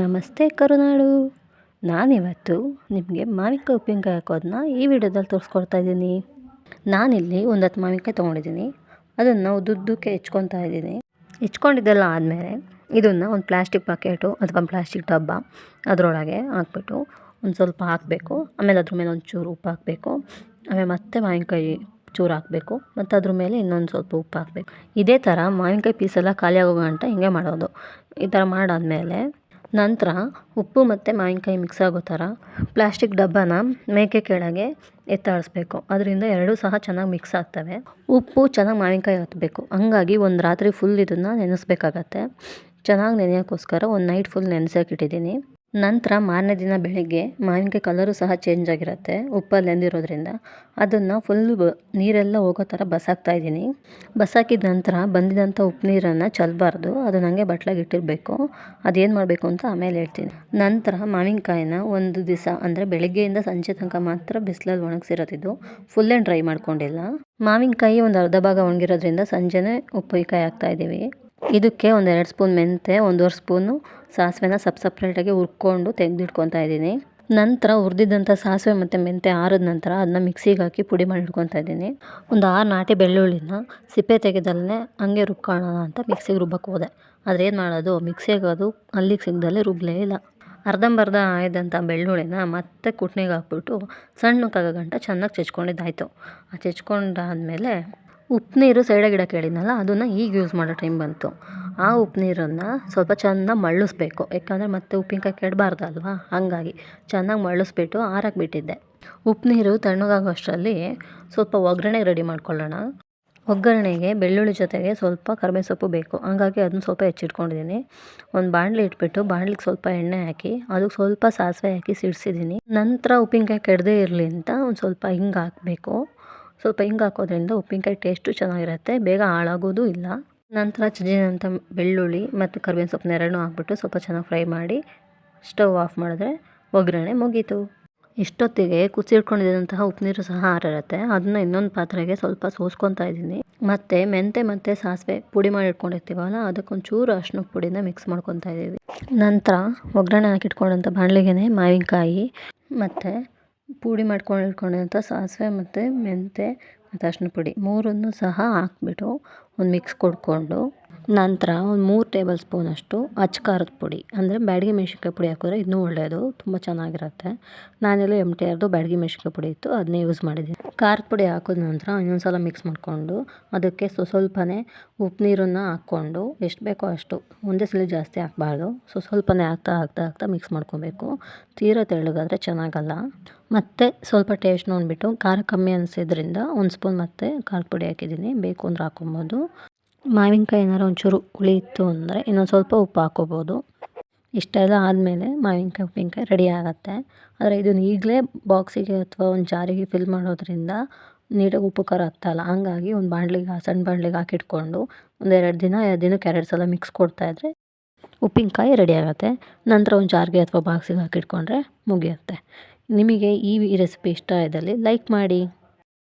ನಮಸ್ತೆ ಕರುನಾಡು. ನಾನಿವತ್ತು ನಿಮಗೆ ಮಾವಿನಕಾಯಿ ಉಪ್ಪಿನಕಾಯಿ ಹಾಕೋದನ್ನ ಈ ವಿಡಿಯೋದಲ್ಲಿ ತೋರಿಸ್ಕೊಡ್ತಾ ಇದ್ದೀನಿ. ನಾನಿಲ್ಲಿ ಒಂದು ಹತ್ತು ಮಾವಿನಕಾಯಿ ತೊಗೊಂಡಿದ್ದೀನಿ. ಅದನ್ನು ಉದ್ದುದ್ದಕ್ಕೆ ಹೆಚ್ಕೊತಾ ಇದ್ದೀನಿ. ಹೆಚ್ಕೊಂಡಿದ್ದೆಲ್ಲ ಆದಮೇಲೆ ಇದನ್ನು ಒಂದು ಪ್ಲಾಸ್ಟಿಕ್ ಪಾಕೆಟು ಅಥವಾ ಪ್ಲಾಸ್ಟಿಕ್ ಡಬ್ಬ ಅದರೊಳಗೆ ಹಾಕ್ಬಿಟ್ಟು ಒಂದು ಸ್ವಲ್ಪ ಹಾಕಬೇಕು. ಆಮೇಲೆ ಅದ್ರ ಮೇಲೆ ಚೂರು ಉಪ್ಪು ಹಾಕಬೇಕು. ಆಮೇಲೆ ಮತ್ತೆ ಮಾವಿನಕಾಯಿ ಚೂರು ಹಾಕಬೇಕು. ಮತ್ತು ಅದ್ರ ಮೇಲೆ ಇನ್ನೊಂದು ಸ್ವಲ್ಪ ಉಪ್ಪು ಹಾಕಬೇಕು. ಇದೇ ಥರ ಮಾವಿನಕಾಯಿ ಪೀಸೆಲ್ಲ ಖಾಲಿ ಆಗೋಗಂಟ ಹಿಂಗೆ ಮಾಡೋದು. ಈ ಥರ ಮಾಡಾದಮೇಲೆ ನಂತರ ಉಪ್ಪು ಮತ್ತು ಮಾವಿನಕಾಯಿ ಮಿಕ್ಸ್ ಆಗೋ ಥರ ಪ್ಲಾಸ್ಟಿಕ್ ಡಬ್ಬನ ಮೇಕೆ ಕೆಳಗೆ ಎತ್ತಾಡಿಸ್ಬೇಕು. ಅದರಿಂದ ಎರಡೂ ಸಹ ಚೆನ್ನಾಗಿ ಮಿಕ್ಸ್ ಆಗ್ತವೆ. ಉಪ್ಪು ಚೆನ್ನಾಗಿ ಮಾವಿನಕಾಯಿ ಹತ್ತಬೇಕು ಹಂಗಾಗಿ ಒಂದು ರಾತ್ರಿ ಫುಲ್ ಇದನ್ನು ನೆನೆಸ್ಬೇಕಾಗತ್ತೆ. ಚೆನ್ನಾಗಿ ನೆನೆಯೋಕ್ಕೋಸ್ಕರ ಒಂದು ನೈಟ್ ಫುಲ್ ನೆನೆಸೋಕಿಟ್ಟಿದ್ದೀನಿ ನಂತರ ಮಾರನೇ ದಿನ ಬೆಳಿಗ್ಗೆ ಮಾವಿನಕಾಯಿ ಕಲರು ಸಹ ಚೇಂಜ್ ಆಗಿರುತ್ತೆ ಉಪ್ಪಲ್ಲಿ ನೆಂದಿರೋದ್ರಿಂದ ಅದನ್ನು ಫುಲ್ಲು ನೀರೆಲ್ಲ ಹೋಗೋ ಥರ ಬಸಾಕ್ತಾ ಇದ್ದೀನಿ. ಬಸಾಕಿದ ನಂತರ ಬಂದಿದ್ದಂಥ ಉಪ್ಪು ನೀರನ್ನು ಚೆಲ್ಲಬಾರ್ದು ಅದನ್ನ ಹಂಗೆ ಬಟ್ಲಾಗಿ ಇಟ್ಟಿರಬೇಕು. ಅದೇನು ಮಾಡಬೇಕು ಅಂತ ಆಮೇಲೆ ಹೇಳ್ತೀನಿ. ನಂತರ ಮಾವಿನಕಾಯಿನ ಒಂದು ದಿವಸ ಅಂದರೆ ಬೆಳಗ್ಗೆಯಿಂದ ಸಂಜೆ ತನಕ ಮಾತ್ರ ಬಿಸಿಲಲ್ಲಿ ಒಣಗಿಸಿರೋದಿದ್ದು ಫುಲ್ ಆ್ಯಂಡ್ ಡ್ರೈ ಮಾಡ್ಕೊಂಡಿಲ್ಲ. ಮಾವಿನಕಾಯಿ ಒಂದು ಅರ್ಧ ಭಾಗ ಒಣಗಿರೋದ್ರಿಂದ ಸಂಜೆನೇ ಉಪ್ಪಿನಕಾಯಿ ಹಾಕ್ತಾಯಿದ್ದೀವಿ ಇದಕ್ಕೆ ಒಂದು ಎರಡು ಸ್ಪೂನ್ ಮೆಂತೆ ಒಂದೂವರೆ ಸ್ಪೂನು ಸಾಸಿವೆನ ಸಪ್ ಸಪ್ರೇಟಾಗಿ ಹುರ್ಕೊಂಡು ತೆಗೆದಿಟ್ಕೊತಾ ಇದ್ದೀನಿ. ನಂತರ ಹುರಿದಿದ್ದಂಥ ಸಾಸಿವೆ ಮತ್ತು ಮೆಂತೆ ಆರಿದ ನಂತರ ಅದನ್ನ ಮಿಕ್ಸಿಗೆ ಹಾಕಿ ಪುಡಿ ಮಾಡಿ ಇಟ್ಕೊತಾ ಇದ್ದೀನಿ. ಒಂದು ಆರು ನಾಟಿ ಬೆಳ್ಳುಳ್ಳಿನ ಸಿಪ್ಪೆ ತೆಗೆದಲ್ಲೇ ಹಂಗೆ ರುಬ್ಕೊಳ್ಳೋಣ ಅಂತ ಮಿಕ್ಸಿಗೆ ರುಬ್ಬಕ್ಕೆ ಹೋದೆ. ಆದರೆ ಏನು ಮಾಡೋದು? ಮಿಕ್ಸಿಗೆ ಅದು ಅಲ್ಲಿಗೆ ಸಿಗ್ದಲ್ಲೇ ರುಬ್ಬಲೇ ಇಲ್ಲ. ಅರ್ಧಂಬರ್ಧ ಆಯ್ದಂಥ ಬೆಳ್ಳುಳ್ಳಿನ ಮತ್ತೆ ಕುಟ್ನಿಗೆ ಹಾಕ್ಬಿಟ್ಟು ಸಣ್ಣಕ್ಕಾಗೋ ಗಂಟ ಚೆನ್ನಾಗಿ ಚೆಚ್ಕೊಂಡಿದ್ದಾಯಿತು. ಆ ಚೆಚ್ಕೊಂಡಾದಮೇಲೆ ಉಪ್ಪು ನೀರು ಸೈಡಾಗಿಡಕ್ಕೆ ಹೇಳಿದ್ನಲ್ಲ ಅದನ್ನು ಈಗ ಯೂಸ್ ಮಾಡೋ ಟೈಮ್ ಬಂತು. ಆ ಉಪ್ಪು ನೀರನ್ನು ಸ್ವಲ್ಪ ಚೆನ್ನಾಗಿ ಮಳ್ಳಿಸ್ಬೇಕು. ಯಾಕಂದರೆ ಮತ್ತೆ ಉಪ್ಪಿನಕಾಯಿ ಕೆಡಬಾರ್ದಲ್ವಾ? ಹಾಗಾಗಿ ಚೆನ್ನಾಗಿ ಮಳ್ಳಿಸ್ಬಿಟ್ಟು ಆರಕ್ಕೆ ಬಿಟ್ಟಿದ್ದೆ ಉಪ್ಪು ನೀರು ತಣ್ಣಗಾಗೋ ಅಷ್ಟರಲ್ಲಿ ಸ್ವಲ್ಪ ಒಗ್ಗರಣೆಗೆ ರೆಡಿ ಮಾಡ್ಕೊಳ್ಳೋಣ. ಒಗ್ಗರಣೆಗೆ ಬೆಳ್ಳುಳ್ಳಿ ಜೊತೆಗೆ ಸ್ವಲ್ಪ ಕರಿಬೇವು ಸೊಪ್ಪು ಬೇಕು. ಹಾಗಾಗಿ ಅದನ್ನ ಸ್ವಲ್ಪ ಹೆಚ್ಚಿಟ್ಕೊಂಡಿದ್ದೀನಿ. ಒಂದು ಬಾಣಲಿ ಇಟ್ಬಿಟ್ಟು ಬಾಣಲಿಗೆ ಸ್ವಲ್ಪ ಎಣ್ಣೆ ಹಾಕಿ ಅದಕ್ಕೆ ಸ್ವಲ್ಪ ಸಾಸಿವೆ ಹಾಕಿ ಸಿಡಿಸಿದ್ದೀನಿ. ನಂತರ ಉಪ್ಪಿನಕಾಯಿ ಕೆಡದೇ ಇರಲಿ ಅಂತ ಒಂದು ಸ್ವಲ್ಪ ಹಿಂಗೆ ಹಾಕಬೇಕು. ಸ್ವಲ್ಪ ಹಿಂಗೆ ಹಾಕೋದ್ರಿಂದ ಉಪ್ಪಿನಕಾಯಿ ಟೇಸ್ಟು ಚೆನ್ನಾಗಿರುತ್ತೆ. ಬೇಗ ಹಾಳಾಗೋದು ಇಲ್ಲ. ನಂತರ ಚಜಿದಂಥ ಬೆಳ್ಳುಳ್ಳಿ ಮತ್ತು ಕರಿಬೇವಿನ ಸೊಪ್ಪನ್ನ ಎರಡನ್ನೂ ಹಾಕ್ಬಿಟ್ಟು ಸ್ವಲ್ಪ ಚೆನ್ನಾಗಿ ಫ್ರೈ ಮಾಡಿ ಸ್ಟವ್ ಆಫ್ ಮಾಡಿದ್ರೆ ಒಗ್ಗರಣೆ ಮುಗೀತು. ಇಷ್ಟೊತ್ತಿಗೆ ಕುಸಿಟ್ಕೊಂಡಿದ್ದಂತಹ ಉಪ್ಪು ನೀರು ಸಹ ಹಾರಿರುತ್ತೆ. ಅದನ್ನ ಇನ್ನೊಂದು ಪಾತ್ರೆಗೆ ಸ್ವಲ್ಪ ಸೋಸ್ಕೊತಾ ಇದ್ದೀನಿ. ಮತ್ತು ಮೆಂತೆ ಮತ್ತು ಸಾಸಿವೆ ಪುಡಿ ಮಾಡಿ ಇಟ್ಕೊಂಡಿರ್ತೀವಲ್ಲ, ಅದಕ್ಕೊಂಚೂರು ಅರ್ಶಿನ ಪುಡಿನ ಮಿಕ್ಸ್ ಮಾಡ್ಕೊತಾ ಇದ್ದೀವಿ. ನಂತರ ಒಗ್ಗರಣೆ ಹಾಕಿಟ್ಕೊಂಡಂಥ ಬಾಣಲಿಗೆ ಮಾವಿನಕಾಯಿ ಮತ್ತು ಪುಡಿ ಮಾಡ್ಕೊಂಡು ಇಟ್ಕೊಂಡಿರೋಂಥ ಸಾಸಿವೆ ಮತ್ತು ಮೆಂತೆ ಮತ್ತು ಅರ್ಶಿನ ಪುಡಿ ಮೂರನ್ನು ಸಹ ಹಾಕ್ಬಿಟ್ಟು ಒಂದು ಮಿಕ್ಸ್ ಕೊಡ್ಕೊಂಡು ನಂತರ ಒಂದು ಮೂರು ಟೇಬಲ್ ಸ್ಪೂನಷ್ಟು ಅಚ್ಚ ಖಾರದ ಪುಡಿ. ಅಂದರೆ ಬ್ಯಾಡಗಿ ಮೆಣಸಿನ್ಕಾಯಿ ಪುಡಿ ಹಾಕಿದ್ರೆ ಇನ್ನೂ ಒಳ್ಳೆಯದು ತುಂಬ ಚೆನ್ನಾಗಿರುತ್ತೆ. ನಾನೆಲ್ಲ ಎಂ ಟಿ ಆರ್ದು ಬ್ಯಾಡಗಿ ಮೆಣಸಿನ್ಕಾಯಿ ಪುಡಿ ಇತ್ತು ಅದನ್ನೇ ಯೂಸ್ ಮಾಡಿದ್ದೀನಿ. ಖಾರದ ಪುಡಿ ಹಾಕಿದ ನಂತರ ಇನ್ನೊಂದು ಸಲ ಮಿಕ್ಸ್ ಮಾಡಿಕೊಂಡು ಅದಕ್ಕೆ ಸೊ, ಸ್ವಲ್ಪನೇ ಉಪ್ಪು ನೀರನ್ನು ಹಾಕ್ಕೊಂಡು ಎಷ್ಟು ಬೇಕೋ ಅಷ್ಟು, ಒಂದೇ ಸಲ ಜಾಸ್ತಿ ಹಾಕ್ಬಾರ್ದು. ಸೊ, ಸ್ವಲ್ಪನೇ ಹಾಕ್ತಾ ಹಾಕ್ತಾ ಹಾಕ್ತಾ ಮಿಕ್ಸ್ ಮಾಡ್ಕೊಬೇಕು. ತೀರಾ ತೆಳ್ಳಗಾದರೆ ಚೆನ್ನಾಗಲ್ಲ. ಮತ್ತು ಸ್ವಲ್ಪ ಟೇಸ್ಟ್ ನೋಡಿಬಿಟ್ಟು ಖಾರ ಕಮ್ಮಿ ಅನಿಸಿದ್ರಿಂದ ಒಂದು ಸ್ಪೂನ್ ಮತ್ತು ಖಾರದ ಪುಡಿ ಹಾಕಿದ್ದೀನಿ. ಬೇಕು ಅಂದ್ರೆ ಹಾಕೊಬೋದು. ಮಾವಿನಕಾಯಿ ಏನಾರು ಒಂಚೂರು ಹುಳಿ ಇತ್ತು ಅಂದರೆ ಇನ್ನೊಂದು ಸ್ವಲ್ಪ ಉಪ್ಪು ಹಾಕ್ಕೋಬೋದು ಇಷ್ಟೆಲ್ಲ ಆದಮೇಲೆ ಮಾವಿನಕಾಯಿ, ಉಪ್ಪಿನಕಾಯಿ ರೆಡಿ ಆಗುತ್ತೆ. ಆದರೆ ಇದನ್ನು ಈಗಲೇ ಬಾಕ್ಸಿಗೆ ಅಥವಾ ಒಂದು ಜಾರಿಗೆ ಫಿಲ್ ಮಾಡೋದ್ರಿಂದ ನೀಟಾಗಿ ಉಪ್ಪು ಖಾರ ಹತ್ತಲ್ಲ ಹಂಗಾಗಿ ಒಂದು ಬಾಣಲಿಗೆ ಸಣ್ಣ ಬಾಣಲಿಗೆ ಹಾಕಿಟ್ಕೊಂಡು ಒಂದೆರಡು ದಿನ, ಎರಡು ದಿನಕ್ಕೆ ಎರಡು ಸಲ ಮಿಕ್ಸ್ ಕೊಡ್ತಾಯಿದ್ರೆ ಉಪ್ಪಿನಕಾಯಿ ರೆಡಿ ಆಗುತ್ತೆ. ನಂತರ ಒಂದು ಜಾರಿಗೆ ಅಥವಾ ಬಾಕ್ಸಿಗೆ ಹಾಕಿಟ್ಕೊಂಡ್ರೆ ಮುಗಿಯುತ್ತೆ. ನಿಮಗೆ ಈ ರೆಸಿಪಿ ಇಷ್ಟ ಇದ್ದಲ್ಲಿ ಲೈಕ್ ಮಾಡಿ.